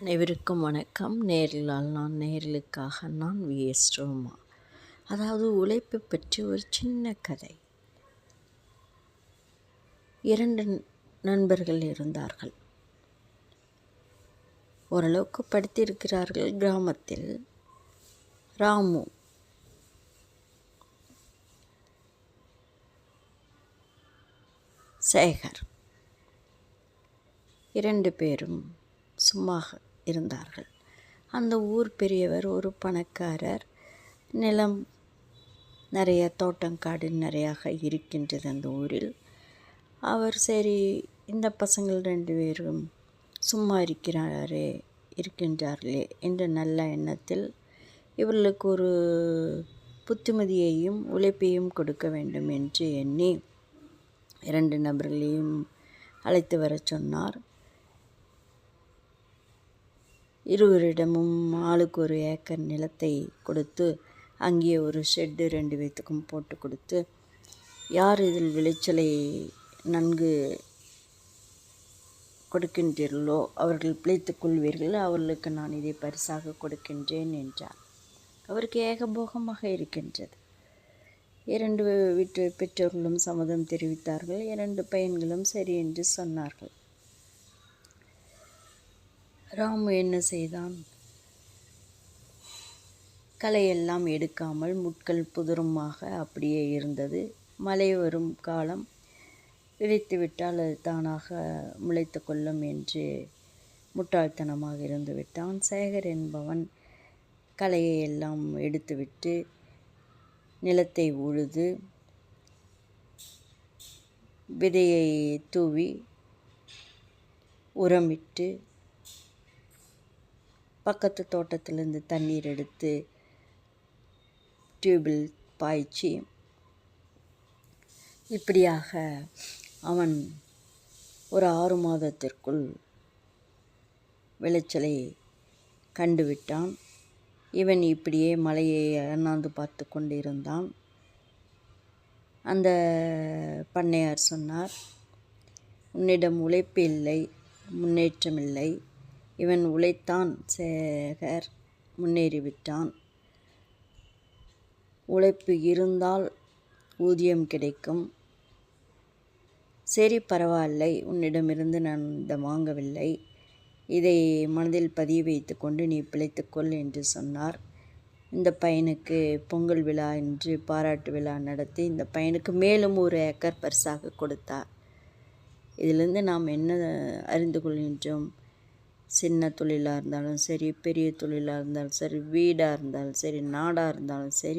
அனைவருக்கும் வணக்கம். நேரிலால் நான் நேரலுக்காக நான் விஎஸ் ரோமா அதாவது உழைப்பு பற்றி ஒரு சின்ன கதை. இரண்டு நண்பர்கள் இருந்தார்கள். ஓரளவுக்கு படித்திருக்கிறார்கள் கிராமத்தில். ராமு. சேகர். இரண்டு பேரும் சும்மா இருந்தார்கள். அந்த ஊர் பெரியவர் ஒரு பணக்காரர். நிலம் நிறைய தோட்டங்காடு நிறையாக இருக்கின்றது அந்த ஊரில். அவர் சரி இந்த பசங்கள் ரெண்டு பேரும் சும்மா இருக்கிறாரே இருக்கின்றார்களே என்ற நல்ல எண்ணத்தில் இவர்களுக்கு ஒரு புத்திமதியையும் உழைப்பையும் கொடுக்க வேண்டும் என்று எண்ணி இரண்டு நபர்களையும் அழைத்து வரச் சொன்னார். இருவரிடமும் ஆளுக்கு ஒரு ஏக்கர் நிலத்தை கொடுத்து அங்கே ஒரு ஷெட்டு ரெண்டு பேத்துக்கும் போட்டு கொடுத்து யார் இதில் விளைச்சலை நன்கு கொடுக்கின்றீர்களோ அவர்கள் பிழைத்துக் கொள்வீர்கள். அவர்களுக்கு நான் இதை பரிசாக கொடுக்கின்றேன் என்றார் அவருக்கு ஏகபோகமாக இருக்கின்றது. இரண்டு வீட்டு பெற்றோர்களும் சம்மதம் தெரிவித்தார்கள். இரண்டு பையன்களும் சரி என்று சொன்னார்கள். ராமு என்ன செய்தான்? களையெல்லாம் எடுக்காமல் முட்கள் புதுருமாக அப்படியே இருந்தது. மழை வரும் காலம் விதைத்துவிட்டால் அது தானாக முளைத்து கொள்ளும் என்று முட்டாள்தனமாக இருந்து விட்டான். சேகர் என்பவன் களையை எல்லாம் எடுத்துவிட்டு நிலத்தை உழுது விதையை தூவி உரமிட்டு பக்கத்து தோட்டத்திலிருந்து தண்ணீர் எடுத்து டியூபில் பாய்ச்சி இப்படியாக அவன் ஒரு ஆறு மாதத்திற்குள் விளைச்சலை கண்டுவிட்டான். இவன் இப்படியே மலையை அண்ணாந்து பார்த்து கொண்டிருந்தான். அந்த பண்ணையார் சொன்னார் உன்னிடம் உழைப்பு இல்லை முன்னேற்றமில்லை இவன் உழைத்தான் சேகர் முன்னேறிவிட்டான். உழைப்பு இருந்தால் ஊதியம் கிடைக்கும். சரி பரவாயில்லை. உன்னிடமிருந்து நான் இந்த வாங்கவில்லை. இதை மனதில் பதிய வைத்து கொண்டு நீ பிழைத்துக்கொள் என்று சொன்னார். இந்த பையனுக்கு பொங்கல் விழா என்று பாராட்டு விழா நடத்தி இந்த பையனுக்கு மேலும் ஒரு ஏக்கர் பரிசாக கொடுத்தார். இதிலிருந்து நாம் என்ன அறிந்து கொள்கின்றோம்? சின்ன தொழிலாக இருந்தாலும் சரி பெரிய தொழிலாக இருந்தாலும் சரி வீடாக இருந்தாலும் சரி நாடாக இருந்தாலும் சரி.